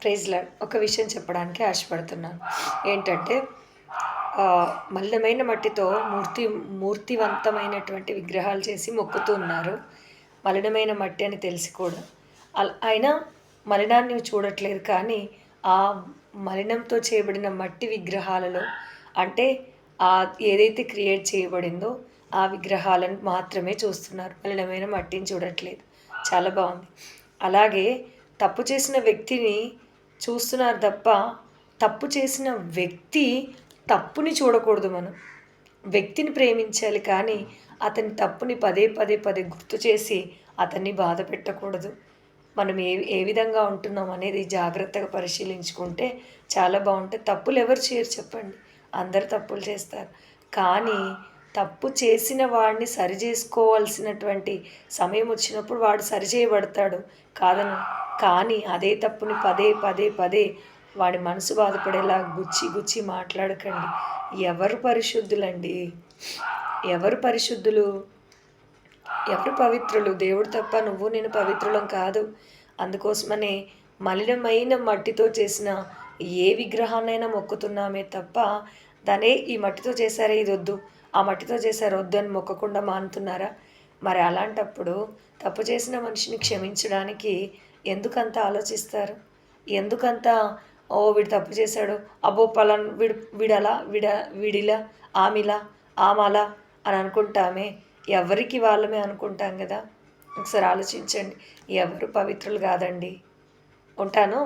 Praise lord ఒక విషయం చెప్పడానికి ఆశపడుతున్నాను. ఏంటంటే మలినమైన మట్టితో మూర్తి మూర్తివంతమైనటువంటి విగ్రహాలు చేసి మొక్కుతూ ఉన్నారు. మలినమైన మట్టి అని తెలిసి కూడా. అయినా మలినాన్ని చూడట్లేదు కానీ ఆ మలినంతో చేయబడిన మట్టి విగ్రహాలలో అంటే ఆ ఏదైతే క్రియేట్ చేయబడిందో ఆ విగ్రహాలను మాత్రమే చూస్తున్నారు. మలినమైన మట్టిని చూడట్లేదు. చాలా బాగుంది. అలాగే తప్పు చేసిన వ్యక్తిని చూస్తున్నారు తప్ప తప్పు చేసిన వ్యక్తి తప్పుని చూడకూడదు మనం. వ్యక్తిని ప్రేమించాలి కానీ అతని తప్పుని పదే పదే పదే గుర్తు చేసి అతన్ని బాధ పెట్టకూడదు. మనం ఏ ఏ విధంగా ఉంటున్నాం అనేది జాగ్రత్తగా పరిశీలించుకుంటే చాలా బాగుంటుంది. తప్పులు ఎవరు చేయరు చెప్పండి. అందరు తప్పులు చేస్తారు. కానీ తప్పు చేసిన వాడిని సరి చేసుకోవాల్సినటువంటి సమయం వచ్చినప్పుడు వాడు సరిచేయబడతాడు కాదను. కానీ అదే తప్పుని పదే పదే పదే వాడి మనసు బాధపడేలా గుచ్చి గుచ్చి మాట్లాడకండి. ఎవరు పరిశుద్ధులండి? ఎవరు పరిశుద్ధులు? ఎవరు పవిత్రులు? దేవుడు తప్ప నువ్వు నేను పవిత్రులం కాదు. అందుకోసమనే మలినమైన మట్టితో చేసిన ఏ విగ్రహాన్నైనా మొక్కుతున్నామే తప్ప దానే ఈ మట్టితో చేశారే? ఇది వద్దు. ఆ మట్టితో చేశారు వద్దు అని మొక్కకుండా మానుతున్నారా? మరి అలాంటప్పుడు తప్పు చేసిన మనిషిని క్షమించడానికి ఎందుకంత ఆలోచిస్తారు? ఎందుకంత ఓ వీడు తప్పు చేశాడు అబ్బో పలాన్ వీడు వీడలా వీడ వీడిలా ఆమెలా ఆమలా అని అనుకుంటామే. ఎవరికి వాళ్ళమే అనుకుంటాం కదా? ఒకసారి ఆలోచించండి. ఎవరు పవిత్రులు కాదండి. ఉంటాను?